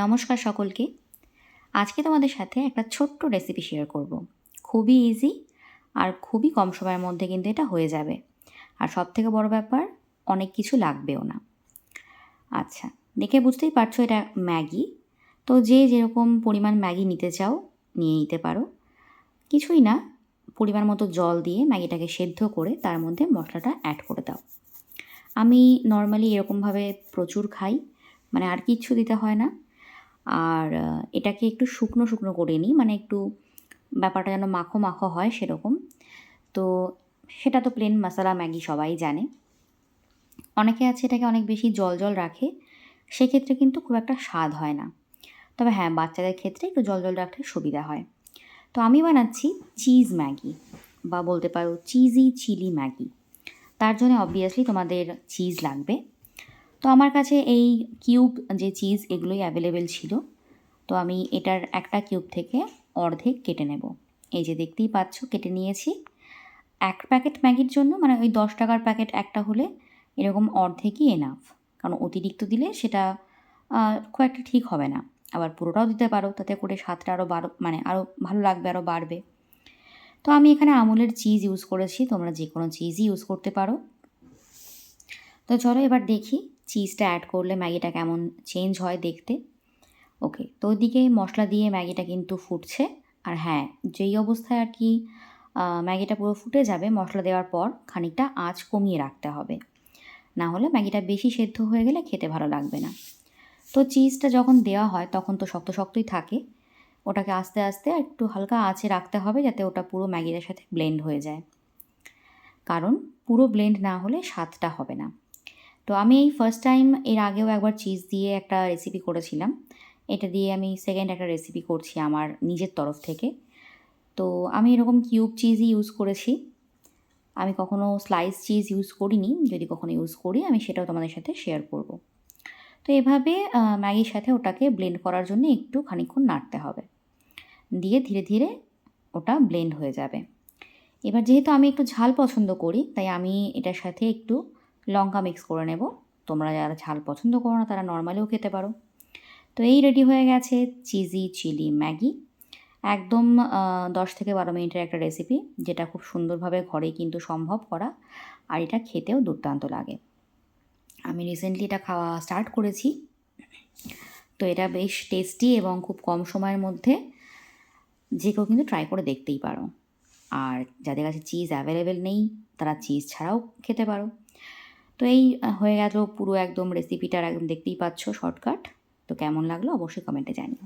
নমস্কার সকলকে। আজকে তোমাদের সাথে একটা ছোট্ট রেসিপি শেয়ার করব। খুবই ইজি আর খুবই কম সময়ের মধ্যে কিন্তু এটা হয়ে যাবে। আর সব থেকে বড় ব্যাপার, অনেক কিছু লাগবেও না। আচ্ছা দেখে বুঝতেই পারছ এটা ম্যাগি। তো যে যেরকম পরিমাণ ম্যাগি নিতে চাও, নিয়ে নিতে পারো। কিছুই না, পরিমাণ মতো জল দিয়ে ম্যাগিটাকে সেদ্ধ করে তার মধ্যে মশলাটা অ্যাড করে দাও। আমি নর্মালি এরকমভাবে প্রচুর খাই মানে আর কিচ্ছু দিতে হয় না। আর এটাকে একটু শুকনো শুকনো করে নিই মানে একটু ব্যাপারটা যেন মাখো মাখো হয় সেরকম। তো সেটা তো প্লেন মশলা ম্যাগি সবাই জানে। অনেকে আছে এটাকে অনেক বেশি জল জল রাখে, সেক্ষেত্রে কিন্তু খুব একটা স্বাদ হয় না। তবে হ্যাঁ বাচ্চাদের ক্ষেত্রে একটু জল জল রাখলে সুবিধা হয়। তো আমি বানাচ্ছি চিজ ম্যাগি, বা বলতে পারো চিজি চিলি ম্যাগি। তার জন্য অবভিয়াসলি তোমাদের চিজ লাগবে। তো আমার কাছে এই কিউব যে চিজ এগুলোই অ্যাভেলেবেল ছিল। তো আমি এটার একটা কিউব থেকে অর্ধেক কেটে নেব। এই যে দেখতেই পাচ্ছ, কেটে নিয়েছি। এক প্যাকেট ম্যাগির জন্য মানে ওই দশ টাকার প্যাকেট একটা হলে এরকম অর্ধেকই এনাফ কারণ অতিরিক্ত দিলে সেটা খুব একটা ঠিক হবে না। আবার পুরোটাও দিতে পারো, তাতে করে স্বাদটা আরও বাড়ো মানে আরও ভালো লাগবে আরও বাড়বে। তো আমি এখানে আমুলের চিজ ইউজ করেছি, তোমরা যে কোনো চিজই ইউজ করতে পারো। তো চলো এবার দেখি চিজটা অ্যাড করলে ম্যাগিটা কেমন চেঞ্জ হয় দেখতে। ওকে তো ওইদিকে মশলা দিয়ে ম্যাগিটা কিন্তু ফুটছে। আর হ্যাঁ যেই অবস্থায় আর কি ম্যাগিটা পুরো ফুটে যাবে, মশলা দেওয়ার পর খানিকটা আঁচ কমিয়ে রাখতে হবে। না হলে ম্যাগিটা বেশি সেদ্ধ হয়ে গেলে খেতে ভালো লাগবে না। তো চিজটা যখন দেওয়া হয়, তখন তো শক্ত শক্তই থাকে। ওটাকে আস্তে আস্তে একটু হালকা আঁচে রাখতে হবে যাতে ওটা পুরো ম্যাগিটার সাথে ব্লেন্ড হয়ে যায়। কারণ পুরো ব্লেন্ড না হলে স্বাদটা হবে না। তো আমি এই ফার্স্ট টাইম এর আগেও একবার চিজ দিয়ে একটা রেসিপি করেছিলাম। এটা দিয়ে আমি সেকেন্ড একটা রেসিপি করছি আমার নিজের তরফ থেকে। তো আমি এরকম কিউব চিজই ইউজ করেছি। আমি কখনো স্লাইস চিজ ইউজ করিনি। যদি কখনো ইউজ করি, আমি সেটাও তোমাদের সাথে শেয়ার করব। তো এভাবে ম্যাগির সাথে ওটাকে ব্লেন্ড করার জন্য একটু খানিকক্ষণ নাড়তে হবে। দিয়ে ধীরে ধীরে ওটা ব্লেন্ড হয়ে যাবে। এবার যেহেতু আমি একটু ঝাল পছন্দ করি, তাই আমি এটার সাথে একটু লঙ্কা মিক্স করে নেব। তোমরা যারা ঝাল পছন্দ করো না, তারা নর্মালিও খেতে পারো। তো এই রেডি হয়ে গেছে চিজি চিলি ম্যাগি। একদম দশ থেকে বারো মিনিটের একটা রেসিপি যেটা খুব সুন্দরভাবে ঘরে কিন্তু সম্ভব করা। আর এটা খেতেও দুর্দান্ত লাগে। আমি রিসেন্টলি এটা খাওয়া স্টার্ট করেছি। তো এটা বেশ টেস্টি এবং খুব কম সময়ের মধ্যে যে কেউ কিন্তু ট্রাই করে দেখতেই পারো। আর যাদের কাছে চিজ অ্যাভেলেবেল নেই, তারা চিজ ছাড়াও খেতে পারো। তো এই হয়ে গেল পুরো একদম রেসিপিটার একদম দেখতেই পাচ্ছ শর্টকাট তো কেমন লাগল অবশ্যই কমেন্টে জানিও।